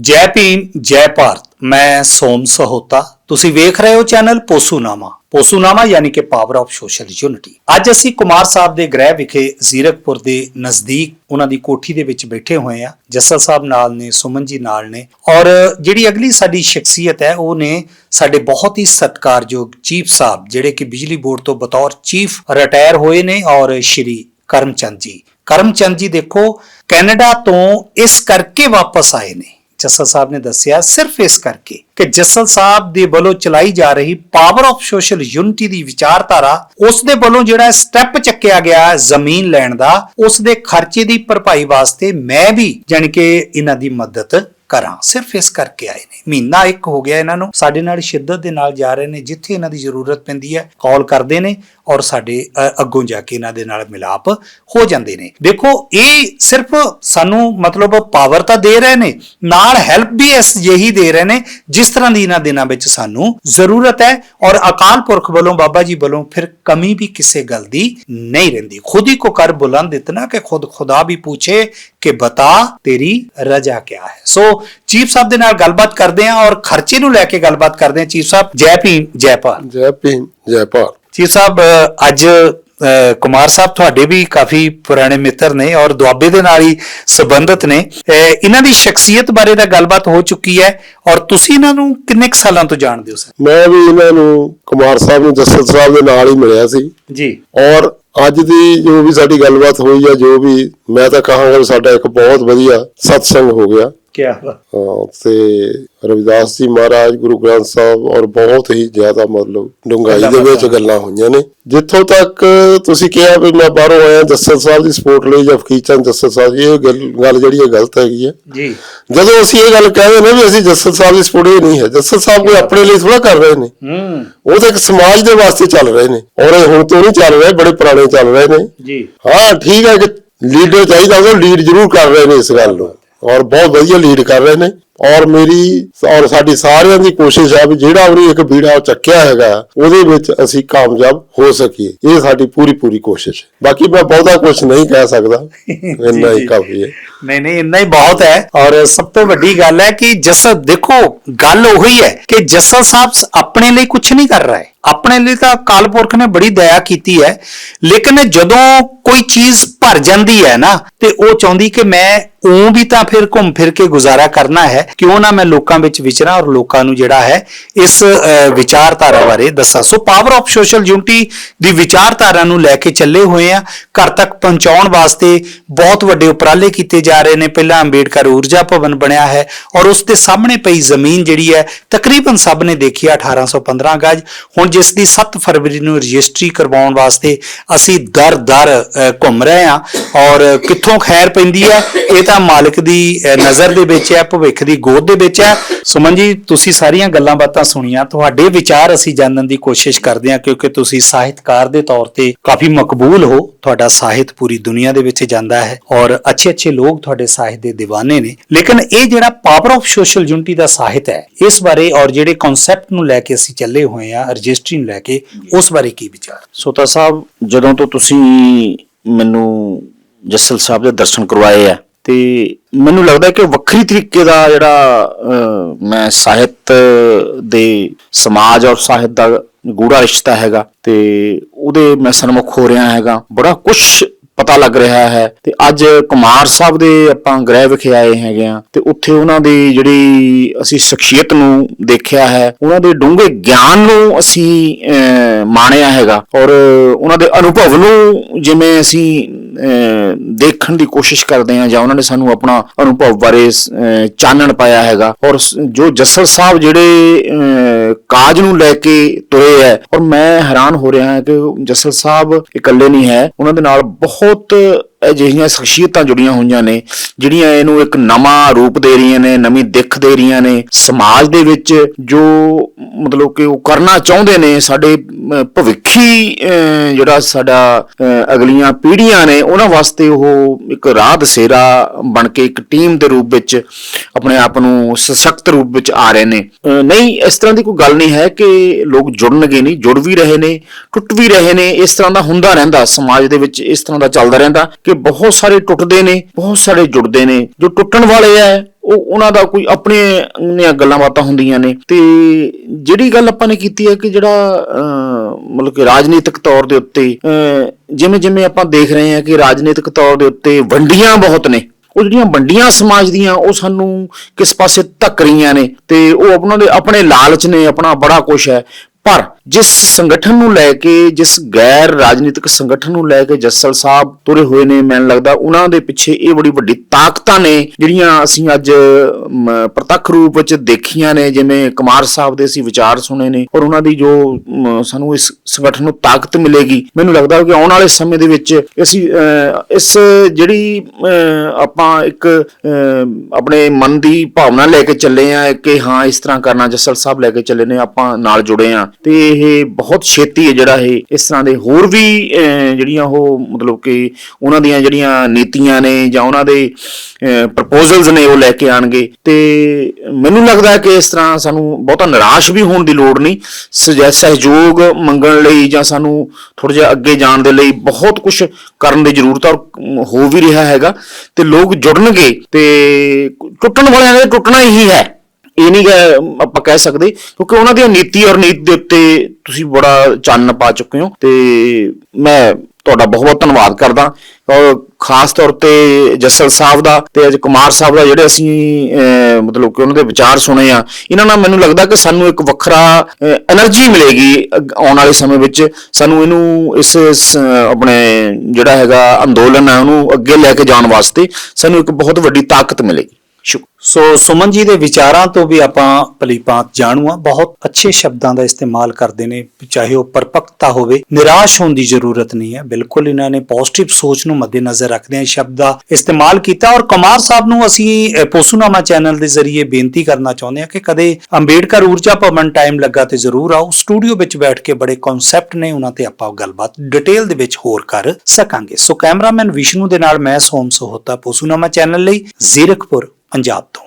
ਜੈ ਭੀਮ, ਜੈ ਭਾਰਤ। ਮੈਂ ਸੋਮ ਸਹੋਤਾ। ਤੁਸੀਂ ਵੇਖ ਰਹੇ ਹੋ ਚੈਨਲ ਪੋਸੂਨਾਮਾ। ਪੋਸੂਨਾਮਾ ਯਾਨੀ ਕਿ ਪਾਵਰ ਆਫ ਸੋਸ਼ਲ ਯੂਨਿਟੀ ਅੱਜ ਅਸੀਂ ਕੁਮਾਰ ਸਾਹਿਬ ਦੇ ਗ੍ਰਹਿ ਵਿਖੇ ਜ਼ੀਰਕਪੁਰ ਦੇ ਨਜ਼ਦੀਕ ਉਹਨਾਂ ਦੀ ਕੋਠੀ ਦੇ ਵਿੱਚ ਬੈਠੇ ਹੋਏ ਆ ਜੱਸਲ ਸਾਹਿਬ ਨਾਲ ਨੇ, ਸੁਮਨ ਜੀ ਨਾਲ ਨੇ। ਔਰ ਜਿਹੜੀ ਅਗਲੀ ਸਾਡੀ ਸ਼ਖਸੀਅਤ ਹੈ, ਉਹ ਨੇ ਸਾਡੇ ਬਹੁਤ ਹੀ ਸਤਿਕਾਰਯੋਗ ਚੀਫ ਸਾਹਿਬ, ਜਿਹੜੇ ਕਿ ਬਿਜਲੀ ਬੋਰਡ ਤੋਂ ਬਤੌਰ ਚੀਫ ਰਿਟਾਇਰ ਹੋਏ ਨੇ ਔਰ ਸ਼੍ਰੀ ਕਰਮਚੰਦ ਜੀ। ਕਰਮਚੰਦ ਜੀ ਦੇਖੋ, ਕੈਨੇਡਾ ਤੋਂ ਇਸ ਕਰਕੇ ਵਾਪਸ ਆਏ ਨੇ। ਜੱਸਲ ਸਾਹਿਬ ਨੇ ਦੱਸਿਆ, ਸਿਰਫ ਇਸ ਕਰਕੇ ਕਿ ਜੱਸਲ ਸਾਹਿਬ ਦੇ ਵੱਲੋਂ ਚਲਾਈ ਜਾ ਰਹੀ ਪਾਵਰ ਆਫ ਸੋਸ਼ਲ ਯੂਨਿਟੀ ਦੀ ਵਿਚਾਰਧਾਰਾ, ਉਸ ਦੇ ਵੱਲੋਂ ਜਿਹੜਾ ਸਟੈਪ ਚੱਕਿਆ ਗਿਆ ਜ਼ਮੀਨ ਲੈਣ ਦਾ, ਉਸ ਦੇ ਖਰਚੇ ਦੀ ਭਰਪਾਈ ਵਾਸਤੇ ਮੈਂ ਵੀ ਜਾਣੀ ਕਿ ਇਹਨਾਂ ਦੀ ਮਦਦ ਘਰਾਂ ਸਿਰਫ ਇਸ ਕਰਕੇ ਆਏ ਨੇ। ਮਹੀਨਾ ਇੱਕ ਹੋ ਗਿਆ ਇਹਨਾਂ ਨੂੰ, ਸਾਡੇ ਨਾਲ ਸ਼ਿੱਦਤ ਦੇ ਨਾਲ ਜਾ ਰਹੇ ਨੇ, ਜਿੱਥੇ ਇਹਨਾਂ ਦੀ ਜ਼ਰੂਰਤ ਪੈਂਦੀ ਹੈ, ਕਾਲ ਕਰਦੇ ਨੇ ਔਰ ਸਾਡੇ ਅੱਗੋਂ ਜਾ ਕੇ ਇਹਨਾਂ ਦੇ ਨਾਲ ਮਿਲਾਪ ਹੋ ਜਾਂਦੇ ਨੇ। ਦੇਖੋ, ਇਹ ਸਿਰਫ ਸਾਨੂੰ ਮਤਲਬ ਪਾਵਰ ਤਾਂ ਦੇ ਰਹੇ ਨੇ, ਨਾਲ ਹੈਲਪ ਵੀ ਇਸ ਜਿਹੀ ਦੇ ਰਹੇ ਨੇ, ਜਿਸ ਤਰ੍ਹਾਂ ਦੀ ਇਹਨਾਂ ਦਿਨਾਂ ਵਿੱਚ ਸਾਨੂੰ ਜ਼ਰੂਰਤ ਹੈ ਔਰ ਅਕਾਲ ਪੁਰਖ ਵੱਲੋਂ, ਬਾਬਾ ਜੀ ਵੱਲੋਂ ਫਿਰ ਕਮੀ ਵੀ ਕਿਸੇ ਗੱਲ ਦੀ ਨਹੀਂ ਰਹਿੰਦੀ। ਖੁਦ ਹੀ ਕੋ ਕਰ ਬੁਲੰਦ ਇਤਨਾ ਕਿ ਖੁਦ ਖੁਦਾ ਵੀ ਪੁੱਛੇ ਕਿ ਬਤਾ ਤੇਰੀ ਰਜਾ ਕਿਆ ਹੈ। ਸੋ ਚੀਫ ਸਾਹਿਬ ਦੇ ਨਾਲ ਗੱਲਬਾਤ ਕਰਦੇ ਹਾਂ ਔਰ ਖਰਚੇ ਨੂੰ ਲੈ ਕੇ ਗੱਲਬਾਤ ਕਰਦੇ ਹਾਂ। ਚੀਫ ਸਾਹਿਬ ਜੈ ਭੀਮ ਜੈ ਭਾਰਤ। ਜੈ ਭੀਮ ਜੈ ਭਾਰਤ। ਚੀਫ ਸਾਹਿਬ ਅੱਜ ਕੁਮਾਰ ਸਾਹਿਬ ਤੁਹਾਡੇ ਵੀ ਕਾਫੀ ਪੁਰਾਣੇ ਮਿੱਤਰ ਨੇ ਔਰ ਦੁਆਬੇ ਦੇ ਨਾਲ ਹੀ ਸੰਬੰਧਿਤ ਨੇ। ਇਹਨਾਂ ਦੀ ਸ਼ਖਸੀਅਤ ਬਾਰੇ ਤਾਂ ਗੱਲਬਾਤ ਹੋ ਚੁੱਕੀ ਹੈ ਔਰ ਤੁਸੀਂ ਇਹਨਾਂ ਨੂੰ ਕਿੰਨੇ ਕੁ ਸਾਲਾਂ ਤੋਂ ਜਾਣਦੇ ਹੋ ਸਰ? ਮੈਂ ਵੀ ਇਹਨਾਂ ਨੂੰ ਕੁਮਾਰ ਸਾਹਿਬ ਨੂੰ ਜੱਸਲ ਸਾਹਿਬ ਦੇ ਨਾਲ ਹੀ ਮਿਲਿਆ ਸੀ। ਜੀ। ਔਰ ਅੱਜ ਦੀ ਜੋ ਵੀ ਸਾਡੀ ਗੱਲਬਾਤ ਹੋਈ ਹੈ ਜੋ ਵੀ ਮੈਂ ਤਾਂ ਕਹਾਂਗਾ ਵੀ ਸਾਡਾ ਇੱਕ ਬਹੁਤ ਵਧੀਆ ਸਤਸੰਗ ਹੋ ਗਿਆ। ਕੀ ਹਾਂ, ਤੇ ਰਵਿਦਾਸ ਜੀ ਮਹਾਰਾਜ ਗੁਰੂ ਗ੍ਰੰਥ ਸਾਹਿਬ ਔਰ ਬਹੁਤ ਹੀ ਜ਼ਿਆਦਾ ਮਤਲਬ ਡੂੰਘਾਈ ਦੇ ਵਿੱਚ ਗੱਲਾਂ ਹੋਈਆਂ ਨੇ। ਜਿੱਥੋਂ ਤੱਕ ਤੁਸੀਂ ਕਿਹਾ ਵੀ ਮੈਂ ਬਾਹਰੋਂ ਆਇਆ ਜੱਸਲ ਸਾਹਿਬ ਦੀ ਸਪੋਰਟ ਲਈ ਜਾਂ ਫਕੀਰ ਚੰਦ ਜੱਸਲ ਸਾਹਿਬ ਇਹ ਗੱਲ ਗੱਲ ਜਿਹੜੀ ਹੈ ਗਲਤ ਹੈਗੀ ਹੈ। ਜੀ। ਜਦੋਂ ਅਸੀਂ ਇਹ ਗੱਲ ਕਹਿੰਦੇ ਨੇ ਵੀ ਅਸੀਂ ਜੱਸਲ ਸਾਹਿਬ ਦੀ ਸਪੋਰਟ ਇਹ ਨਹੀਂ ਹੈ ਜੱਸਲ ਸਾਹਿਬ ਕੋਈ ਆਪਣੇ ਲਈ ਥੋੜਾ ਕਰ ਰਹੇ ਨੇ। ਹੂੰ। ਉਹ ਤਾਂ ਇੱਕ ਸਮਾਜ ਦੇ ਵਾਸਤੇ ਚੱਲ ਰਹੇ ਨੇ ਔਰ ਇਹ ਹੁਣ ਤੋਂ ਨਹੀਂ ਚੱਲ ਰਹੇ ਬੜੇ ਪੁਰਾਣੇ ਚੱਲ ਰਹੇ ਨੇ। ਜੀ। ਹਾਂ ਠੀਕ ਹੈ ਕਿ ਲੀਡਰ ਚਾਹੀਦਾ ਉਹ ਲੀਡ ਜ਼ਰੂਰ ਕਰ ਰਹੇ ਨੇ ਇਸ ਗੱਲ ਨੂੰ। ਔਰ ਬਹੁਤ ਵਧੀਆ ਲੀਡ ਕਰ ਰਹੇ ਨੇ। ਔਰ ਮੇਰੀ ਔਰ ਸਾਡੀ ਸਾਰਿਆਂ ਦੀ ਕੋਸ਼ਿਸ਼ ਹੈ ਵੀ ਜਿਹੜਾ ਉਹਨੇ ਇੱਕ ਬੀੜਾ ਚੱਕਿਆ ਹੈਗਾ ਉਹਦੇ ਵਿੱਚ ਅਸੀਂ ਕਾਮਯਾਬ ਹੋ ਸਕੀਏ। ਇਹ ਸਾਡੀ ਪੂਰੀ ਪੂਰੀ ਕੋਸ਼ਿਸ਼ ਹੈ। ਬਾਕੀ ਮੈਂ ਬਹੁਤਾ ਕੁਝ ਨਹੀਂ ਕਹਿ ਸਕਦਾ। ਇੰਨਾ। ਹੀ ਕਾਫੀ ਹੈ। ਨਹੀਂ ਨਹੀਂ, ਇੰਨਾ ਹੀ ਬਹੁਤ ਹੈ। ਔਰ ਸਭ ਤੋਂ ਵੱਡੀ ਗੱਲ ਹੈ ਕਿ ਜਸਲ ਦੇਖੋ, ਗੱਲ ਉਹੀ ਹੈ ਕਿ ਜਸਲ ਸਾਹਿਬ ਆਪਣੇ ਲਈ ਕੁਝ ਨਹੀਂ ਕਰ ਰਹਾ। ਹੈ ਆਪਣੇ ਲਈ ਤਾਂ ਅਕਾਲ ਪੁਰਖ ਨੇ ਬੜੀ ਦਇਆ ਕੀਤੀ ਹੈ, ਲੇਕਿਨ ਜਦੋਂ ਕੋਈ ਚੀਜ਼ ਭਰ ਜਾਂਦੀ ਹੈ ਨਾ, ਤੇ ਉਹ ਚਾਹੁੰਦੀ ਕਿ ਮੈਂ ਉਹ ਵੀ ਤਾਂ ਫਿਰ ਘੁੰਮ ਫਿਰ ਕੇ ਗੁਜ਼ਾਰਾ ਕਰਨਾ ਹੈ, ਕਿਉਂ ਨਾ ਮੈਂ ਲੋਕਾਂ ਵਿੱਚ ਵਿਚਰਾਂ ਔਰ ਲੋਕਾਂ ਨੂੰ ਜਿਹੜਾ ਹੈ, ਇਸ ਵਿਚਾਰਧਾਰਾ ਬਾਰੇ ਦੱਸਾਂ। So power of social unity ਦੀ ਵਿਚਾਰਧਾਰਾ ਨੂੰ ਲੈ ਕੇ ਚੱਲੇ ਹੋਏ ਆ। ਘਰ ਤੱਕ ਪਹੁੰਚਾਉਣ ਵਾਸਤੇ ਬਹੁਤ ਵੱਡੇ ਉਪਰਾਲੇ ਕੀਤੇ ਜਾ ਰਹੇ ਨੇ। ਪਹਿਲਾਂ ਅੰਬੇਡਕਰ ਊਰਜਾ ਭਵਨ ਬਣਿਆ ਹੈ ਔਰ ਉਸ ਦੇ ਸਾਹਮਣੇ ਪਈ ਜ਼ਮੀਨ ਜਿਹੜੀ ਹੈ, ਤਕਰੀਬਨ ਸਭ ਨੇ ਦੇਖੀ ਆ 1815 ਗਜ। ਹੁਣ ਜਿਸ ਦੀ 7 ਫਰਵਰੀ ਨੂੰ ਰਜਿਸਟਰੀ ਕਰਵਾਉਣ ਵਾਸਤੇ ਅਸੀਂ ਦਰ ਦਰ ਘੁੰਮ ਰਹੇ ਹਾਂ ਔਰ ਕਿੱਥੋਂ ਖੈਰ ਪੈਂਦੀ ਹੈ ਇਹ ਤਾਂ ਮਾਲਕ ਦੀ ਨਜ਼ਰ ਦੇ ਵਿੱਚ ਹੈ, ਭਵਿੱਖ ਦੀ ਗੋਦ ਦੇ ਵਿੱਚ ਹੈ। ਸੁਮਨ ਜੀ, ਤੁਸੀਂ ਸਾਰੀਆਂ ਗੱਲਾਂ ਬਾਤਾਂ ਸੁਣੀਆਂ, ਤੁਹਾਡੇ ਵਿਚਾਰ ਅਸੀਂ ਜਾਣਨ ਦੀ ਕੋਸ਼ਿਸ਼ ਕਰਦੇ ਹਾਂ ਕਿਉਂਕਿ ਤੁਸੀਂ ਸਾਹਿਤਕਾਰ ਦੇ ਤੌਰ ਤੇ ਕਾਫੀ ਮਕਬੂਲ ਹੋ। ਤੁਹਾਡਾ ਸਾਹਿਤ ਪੂਰੀ ਦੁਨੀਆ ਦੇ ਵਿੱਚ ਜਾਂਦਾ ਹੈ ਔਰ ਅੱਛੇ ਅੱਛੇ ਲੋਕ ਤੁਹਾਡੇ ਸਾਹਿਤ ਦੇ دیਵਾਨੇ ਨੇ। ਲੇਕਿਨ ਇਹ ਜਿਹੜਾ ਪਾਵਰ ਆਫ ਸੋਸ਼ਲ ਯੂਨਿਟੀ ਦਾ ਸਾਹਿਤ ਹੈ, ਇਸ ਬਾਰੇ ਔਰ ਜਿਹੜੇ ਕਨਸੈਪਟ ਨੂੰ ਲੈ ਕੇ ਅਸੀਂ ਚੱਲੇ ਹੋਏ ਆ ਰਜਿਸਟਰੀ ਨੂੰ ਲੈ ਕੇ, ਉਸ ਬਾਰੇ ਕੀ ਵਿਚਾਰ? ਸੋਤਾ ਸਾਹਿਬ, ਜਦੋਂ ਤੋਂ ਤੁਸੀਂ ਮੈਨੂੰ ਜੱਸਲ ਸਾਹਿਬ ਦੇ ਦਰਸ਼ਨ ਕਰਵਾਏ ਆ, ਤੇ ਮੈਨੂੰ ਲੱਗਦਾ ਕਿ ਵੱਖਰੀ ਤਰੀਕੇ ਦਾ ਜਿਹੜਾ ਮੈਂ ਸਾਹਿਤ ਦੇ ਸਮਾਜ ਔਰ ਸਾਹਿਤ ਦਾ ਗੂੜਾ ਰਿਸ਼ਤਾ ਹੈਗਾ, ਤੇ ਉਹਦੇ ਮੈਂ ਸਨਮੁਖ ਹੋ ਰਿਹਾ ਹੈਗਾ। ਬੜਾ ਕੁਝ ਪਤਾ ਲੱਗ ਰਿਹਾ ਹੈ ਤੇ ਅੱਜ ਕੁਮਾਰ ਸਾਹਿਬ ਦੇ ਆਪਾਂ ਗ੍ਰਹਿ ਵਿਖੇ ਆਏ ਹੈਗੇ ਆ ਤੇ ਉੱਥੇ ਉਹਨਾਂ ਦੀ ਜਿਹੜੀ ਅਸੀਂ ਸ਼ਖਸੀਅਤ ਨੂੰ ਦੇਖਿਆ ਹੈ, ਉਹਨਾਂ ਦੇ ਡੂੰਘੇ ਗਿਆਨ ਨੂੰ ਅਸੀਂ ਮਾਣਿਆ ਹੈਗਾ ਔਰ ਉਹਨਾਂ ਦੇ ਅਨੁਭਵ ਨੂੰ ਜਿਵੇਂ ਅਸੀਂ ਦੇਖਣ ਦੀ ਕੋਸ਼ਿਸ਼ ਕਰਦੇ ਹਾਂ ਜਾਂ ਉਹਨਾਂ ਨੇ ਸਾਨੂੰ ਆਪਣਾ ਅਨੁਭਵ ਬਾਰੇ ਚਾਨਣ ਪਾਇਆ ਹੈਗਾ ਔਰ ਜੋ ਜੱਸਲ ਸਾਹਿਬ ਜਿਹੜੇ ਕਾਜ ਨੂੰ ਲੈ ਕੇ ਤੁਰੇ ਹੈ ਔਰ ਮੈਂ ਹੈਰਾਨ ਹੋ ਰਿਹਾ ਹਾਂ ਕਿ ਜੱਸਲ ਸਾਹਿਬ ਇਕੱਲੇ ਨਹੀਂ ਹੈ। ਉਹਨਾਂ ਦੇ ਨਾਲ ਬਹੁਤ ਅਜਿਹੀਆਂ ਸ਼ਖਸੀਅਤਾਂ ਜੁੜੀਆਂ ਹੋਈਆਂ ਨੇ ਜਿਹੜੀਆਂ ਇਹਨੂੰ ਇੱਕ ਨਵਾਂ ਰੂਪ ਦੇ ਰਹੀਆਂ ਨੇ ਨਵੀਂ ਦਿੱਖ ਦੇ ਰਹੀਆਂ ਨੇ ਸਮਾਜ ਦੇ ਵਿੱਚ ਜੋ ਮਤਲਬ ਕਿ ਉਹ ਕਰਨਾ ਚਾਹੁੰਦੇ ਨੇ ਸਾਡੇ ਭਵਿੱਖੀ ਅਮ, ਜਿਹੜਾ ਸਾਡਾ ਅਗਲੀਆਂ ਪੀੜ੍ਹੀਆਂ ਨੇ ਉਹਨਾਂ ਵਾਸਤੇ ਉਹ ਇੱਕ ਰਾਹ ਦਸੇਰਾ ਬਣ ਕੇ ਇੱਕ ਟੀਮ ਦੇ ਰੂਪ ਵਿੱਚ ਆਪਣੇ ਆਪ ਨੂੰ ਸਸ਼ਕਤ ਰੂਪ ਵਿੱਚ ਆ ਰਹੇ ਨੇ। ਅਮ, ਨਹੀਂ ਇਸ ਤਰ੍ਹਾਂ ਦੀ ਕੋਈ ਗੱਲ ਨਹੀਂ ਹੈ ਕਿ ਲੋਕ ਜੁੜਨਗੇ ਨਹੀਂ ਜੁੜ ਵੀ ਰਹੇ ਨੇ ਟੁੱਟ ਵੀ ਰਹੇ ਨੇ ਇਸ ਤਰ੍ਹਾਂ ਦਾ ਹੁੰਦਾ ਰਹਿੰਦਾ ਸਮਾਜ ਦੇ ਵਿੱਚ ਇਸ ਤਰ੍ਹਾਂ ਦਾ ਚੱਲਦਾ ਰਹਿੰਦਾ। ਕਿ ਬਹੁਤ ਸਾਰੇ ਟੁੱਟਦੇ ਨੇ ਬਹੁਤ ਸਾਰੇ ਜੁੜਦੇ ਨੇ। ਜੋ ਟੁੱਟਣ ਵਾਲੇ ਆ ਉਹ ਉਹਨਾਂ ਦਾ ਕੋਈ ਆਪਣੇ ਗੱਲਾਂ ਬਾਤਾਂ ਹੁੰਦੀਆਂ ਨੇ। ਤੇ ਜਿਹੜੀ ਗੱਲ ਆਪਾਂ ਨੇ ਕੀਤੀ ਹੈ ਕਿ ਜਿਹੜਾ ਅਹ, ਮਤਲਬ ਕਿ ਰਾਜਨੀਤਿਕ ਤੌਰ ਦੇ ਉੱਤੇ ਅਹ, ਜਿਵੇਂ ਜਿਵੇਂ ਆਪਾਂ ਦੇਖ ਰਹੇ ਹਾਂ ਕਿ ਰਾਜਨੀਤਿਕ ਤੌਰ ਦੇ ਉੱਤੇ ਵੰਡੀਆਂ ਬਹੁਤ ਨੇ। ਉਹ ਜਿਹੜੀਆਂ ਵੰਡੀਆਂ ਸਮਾਜ ਦੀਆਂ ਉਹ ਸਾਨੂੰ ਕਿਸ ਪਾਸੇ ਧੱਕ ਰਹੀਆਂ ਨੇ। ਤੇ ਉਹ ਉਹਨਾਂ ਦੇ ਆਪਣੇ ਲਾਲਚ ਨੇ ਆਪਣਾ ਬੜਾ ਕੁਝ ਹੈ ਪਰ ਜਿਸ ਸੰਗਠਨ ਨੂੰ ਲੈ ਕੇ ਜਿਸ ਗੈਰ ਰਾਜਨੀਤਿਕ ਸੰਗਠਨ ਨੂੰ ਲੈ ਕੇ ਜੱਸਲ ਸਾਹਿਬ ਤੁਰੇ ਹੋਏ ਨੇ ਮੈਨੂੰ ਲੱਗਦਾ ਉਹਨਾਂ ਦੇ ਪਿੱਛੇ ਇਹ ਬੜੀ ਵੱਡੀ ਤਾਕਤਾਂ ਨੇ ਜਿਹੜੀਆਂ ਅਸੀਂ ਅੱਜ ਪ੍ਰਤੱਖ ਰੂਪ ਵਿੱਚ ਦੇਖੀਆਂ ਨੇ ਜਿਵੇਂ ਕੁਮਾਰ ਸਾਹਿਬ ਦੇ ਅਸੀਂ ਵਿਚਾਰ ਸੁਣੇ ਨੇ ਔਰ ਉਹਨਾਂ ਦੀ ਜੋ ਸਾਨੂੰ ਇਸ ਸੰਗਠਨ ਨੂੰ ਤਾਕਤ ਮਿਲੇਗੀ ਮੈਨੂੰ ਲੱਗਦਾ ਕਿ ਆਉਣ ਵਾਲੇ ਸਮੇਂ ਦੇ ਵਿੱਚ ਅਸੀਂ ਅ, ਇਸ ਜਿਹੜੀ ਅ, ਆਪਾਂ ਇੱਕ ਅ, ਆਪਣੇ ਮਨ ਦੀ ਭਾਵਨਾ ਲੈ ਕੇ ਚੱਲੇ ਆ ਕਿ ਹਾਂ ਇਸ ਤਰ੍ਹਾਂ ਕਰਨਾ ਜੱਸਲ ਸਾਹਿਬ ਲੈ ਕੇ ਚੱਲੇ ਨੇ ਆਪਾਂ ਨਾਲ ਜੁੜੇ ਆ ਤੇ ਇਹ ਬਹੁਤ ਛੇਤੀ ਹੈ ਜਿਹੜਾ ਇਹ, ਇਸ ਤਰ੍ਹਾਂ ਦੇ ਹੋਰ ਵੀ ਜਿਹੜੀਆਂ ਉਹ ਮਤਲਬ ਕਿ ਉਹਨਾਂ ਦੀਆਂ ਜਿਹੜੀਆਂ ਨੀਤੀਆਂ ਨੇ ਜਾਂ ਉਹਨਾਂ ਦੇ ਪ੍ਰਪੋਜ਼ਲਸ ਨੇ ਉਹ ਲੈ ਕੇ ਆਣਗੇ। ਤੇ ਮੈਨੂੰ ਲੱਗਦਾ ਕਿ ਇਸ ਤਰ੍ਹਾਂ ਸਾਨੂੰ ਬਹੁਤਾ ਨਿਰਾਸ਼ ਵੀ ਹੋਣ ਦੀ ਲੋੜ ਨਹੀਂ। ਸਜੈ- ਸਹਿਯੋਗ ਮੰਗਣ ਲਈ ਜਾਂ ਸਾਨੂੰ ਥੋੜਾ ਜਿਹਾ ਅੱਗੇ ਜਾਣ ਦੇ ਲਈ ਬਹੁਤ ਕੁਝ ਕਰਨ ਦੀ ਜ਼ਰੂਰਤ ਔਰ ਹੋ ਵੀ ਰਿਹਾ ਹੈਗਾ। ਤੇ ਲੋਕ ਜੁੜਨਗੇ ਤੇ ਟੁੱਟਣ ਵਾਲਿਆਂ ਨੇ ਟੁੱਟਣਾ ਹੀ ਹੈ। ਇਹ ਨਹੀਂ ਆਪਾਂ ਕਹਿ ਸਕਦੇ, ਕਿਉਂਕਿ ਉਹਨਾਂ ਦੀ ਨੀਤੀ ਔਰ ਨੀਤ ਦੇ ਉੱਤੇ ਤੁਸੀਂ ਬੜਾ ਚੰਨ ਪਾ ਚੁੱਕੇ ਹੋ। ਤੇ ਮੈਂ ਤੁਹਾਡਾ ਬਹੁਤ-ਬਹੁਤ ਧੰਨਵਾਦ ਕਰਦਾ। ਔਰ ਖਾਸ ਤੌਰ ਤੇ ਜਸਲ ਸਾਹਿਬ ਦਾ ਤੇ ਅਜ ਕੁਮਾਰ ਸਾਹਿਬ ਦਾ ਜਿਹੜੇ ਅਸੀਂ ਮਤਲਬ ਕਿ ਉਹਨਾਂ ਦੇ ਵਿਚਾਰ ਸੁਣੇ ਆ, ਇਹਨਾਂ ਨਾਲ ਮੈਨੂੰ ਲੱਗਦਾ ਕਿ ਸਾਨੂੰ ਇੱਕ ਵੱਖਰਾ એનર્ਜੀ ਮਿਲੇਗੀ ਆਉਣ ਵਾਲੇ ਸਮੇਂ ਵਿੱਚ। ਸਾਨੂੰ ਇਹਨੂੰ ਇਸ ਆਪਣੇ ਜਿਹੜਾ ਹੈਗਾ ਅੰਦੋਲਨ ਹੈ, ਉਹਨੂੰ ਅੱਗੇ ਲੈ ਕੇ ਜਾਣ ਵਾਸਤੇ ਸਾਨੂੰ ਇੱਕ ਬਹੁਤ ਵੱਡੀ ਤਾਕਤ ਮਿਲੇਗੀ। ਸੋ ਸੁਮਨ ਜੀ ਦੇ ਵਿਚਾਰਾਂ ਤੋਂ ਵੀ ਆਪਾਂ ਭਲੀਭਾਂਤ ਜਾਣੂ ਆ ਬਹੁਤ ਅੱਛੇ ਸ਼ਬਦਾਂ ਦਾ ਇਸਤੇਮਾਲ ਕਰਦੇ ਨੇ, ਚਾਹੇ ਉਹ ਪਰਪਕਤਾ ਹੋਵੇ। ਨਿਰਾਸ਼ ਹੋਣ ਦੀ ਜ਼ਰੂਰਤ ਨਹੀਂ ਹੈ। ਬਿਲਕੁਲ ਇਹਨਾਂ ਨੇ ਪੋਜ਼ਿਟਿਵ ਸੋਚ ਨੂੰ ਮੱਦੇਨਜ਼ਰ ਰੱਖਦੇ ਆ ਸ਼ਬਦ ਦਾ ਇਸਤੇਮਾਲ ਕੀਤਾ। ਔਰ ਕੁਮਾਰ ਸਾਹਿਬ ਨੂੰ ਅਸੀਂ ਪੋਸੂਨਾਮਾ ਚੈਨਲ ਦੇ ਜ਼ਰੀਏ ਬੇਨਤੀ ਕਰਨਾ ਚਾਹੁੰਦੇ ਹਾਂ ਕਿ ਕਦੇ ਅੰਬੇਡਕਰ ਊਰਜਾ ਭਵਨ ਟਾਈਮ ਲੱਗਾ ਤੇ ਜ਼ਰੂਰ ਆਓ। ਸਟੂਡੀਓ ਵਿੱਚ ਬੈਠ ਕੇ ਬੜੇ ਕਨਸੈਪਟ ਨੇ, ਉਹਨਾਂ ਤੇ ਆਪਾਂ ਗੱਲਬਾਤ ਡਿਟੇਲ ਦੇ ਵਿੱਚ ਹੋਰ ਕਰ ਸਕਾਂਗੇ। ਸੋ ਕੈਮਰਾਮੈਨ ਵਿਸ਼ਨੂੰ ਦੇ ਨਾਲ ਮੈਂ ਸੋਮ ਸੋਹਤਾ, ਪੋਸੂਨਾਮਾ ਚੈਨਲ ਲਈ ਜ਼ੀਰਕਪੁਰ। ਪੰਜਾਬ ਤੋਂ